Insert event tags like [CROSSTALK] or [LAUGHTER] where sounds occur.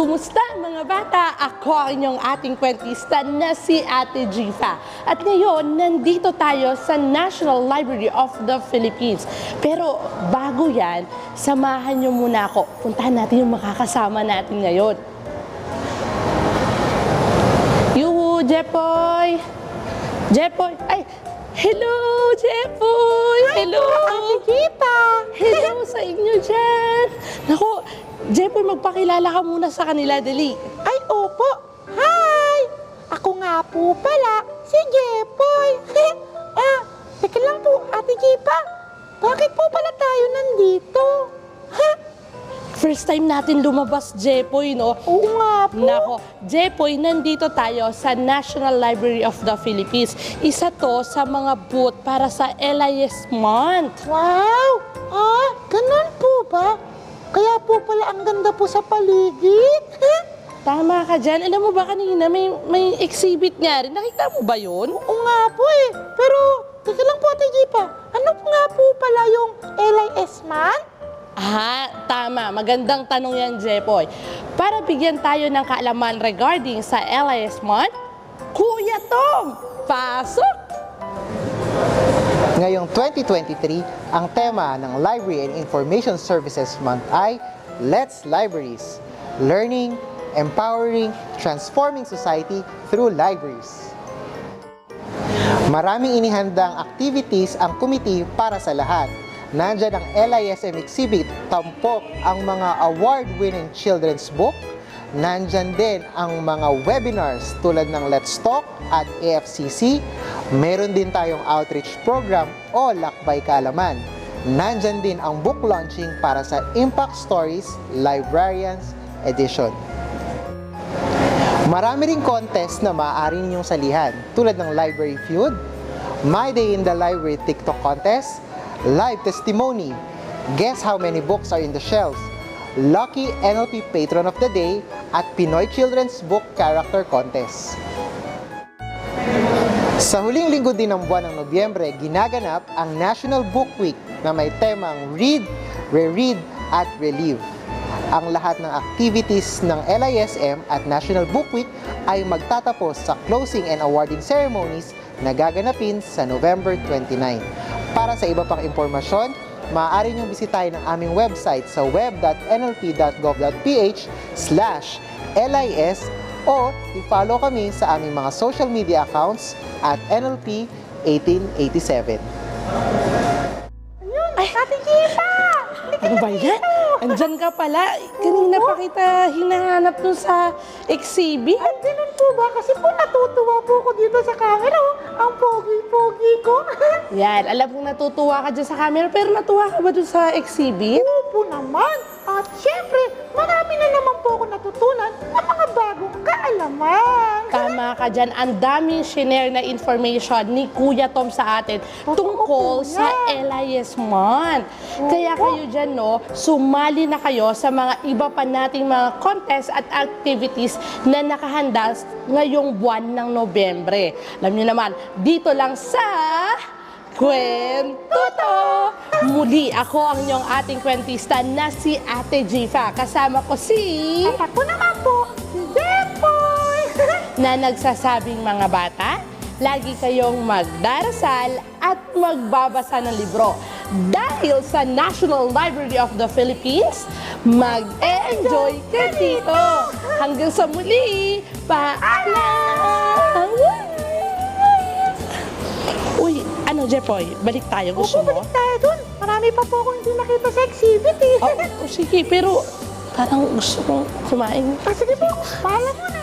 Kumusta mga bata? Ako ang inyong ating kwentista na si Ate Jifa. At ngayon, nandito tayo sa National Library of the Philippines. Pero bago yan, samahan niyo muna ako. Puntahan natin yung makakasama natin ngayon. Yuhu, Jepoy! Jepoy! Ay! Hello, Jepoy! Hello! Ate Jipa! Hello sa inyo dyan! Naku, magpakilala ka muna sa kanila, dali. Ay, opo! Hi! Ako nga po pala, si Jepoy. [LAUGHS] ah, teka lang po, Ate Jipa. Bakit po pala tayo nandito? Ha? [LAUGHS] First time natin lumabas, Jepoy, no? Oo nga po. Nako, Jepoy, nandito tayo sa National Library of the Philippines. Isa to sa mga booth para sa LIS month. Wow! Ah, ganun po ba? Kaya po pala ang ganda po sa paligid. [LAUGHS] Tama ka dyan. Alam mo ba kanina, may, may exhibit nga rin. Nakita mo ba yun? Oo nga po eh. Pero, teka lang po, Ate Jipa. Ano nga po pala yung LIS man? Ah, tama. Magandang tanong yan, Jepoy. Para bigyan tayo ng kaalaman regarding sa LIS month, Kuya Tom, pasok! Ngayong 2023, ang tema ng Library and Information Services Month ay Let's Libraries, Learning, Empowering, Transforming Society Through Libraries. Maraming inihandang activities ang committee para sa lahat. Nandyan ang LISM exhibit, tampok ang mga award-winning children's book, Nandyan din ang mga webinars tulad ng Let's Talk at AFCC. Meron din tayong outreach program o Lakbay Kaalaman. Nandyan din ang book launching para sa Impact Stories Librarians Edition. Marami ring contest na maaari ninyong salihan tulad ng Library Feud, My Day in the Library TikTok Contest, Live Testimony, Guess How Many Books Are in the Shelves, Lucky NLP Patron of the Day, at Pinoy Children's Book Character Contest. Sa huling linggo din ng buwan ng Nobyembre, ginaganap ang National Book Week na may temang Read, Reread at Relive. Ang lahat ng activities ng LISM at National Book Week ay magtatapos sa closing and awarding ceremonies na gaganapin sa November 29. Para sa iba pang impormasyon, maaari niyong bisitahin ang aming website sa web.nlp.gov.ph slash LIS o i-follow kami sa aming mga social media accounts at NLP 1887. Ayun, Ate Jipa! Ano ba yan? Andyan ka pala. Kanina pa kita hinahanap dun sa exhibit. Ay, ganun po ba? Kasi po natutuwa po ako dito sa camera. oh. Ang pogi-pogi ko. [LAUGHS] Yan, alam kong natutuwa ka dyan sa camera, pero natuwa ka ba dun sa exhibit? Opo naman. At syempre, marami na naman po ako natutunan kaalaman. Tama ka dyan. Ang daming shinare na information ni Kuya Tom sa atin tungkol sa. LIS month. Kaya kayo dyan, no, sumali na kayo sa mga iba pa nating mga contest at activities na nakahanda ngayong buwan ng Nobyembre. Alam niyo naman, dito lang sa... Kwento to! Muli, ako ang inyong ating kwentista na si Ate Jifa. Kasama ko si... At ako naman po, si. Na nagsasabing mga bata, lagi kayong magdarasal at magbabasa ng libro. Dahil sa National Library of the Philippines, mag-enjoy ka dito! Hanggang sa muli, paalam! Uy, ano Jepoy, balik tayo. Gusto Opo, mo? balik tayo dun. Marami pa po akong hindi nakita sa exhibit eh. Oh, oh, sige, pero parang gusto kong kumain. Ah, sige po, paalam mo na.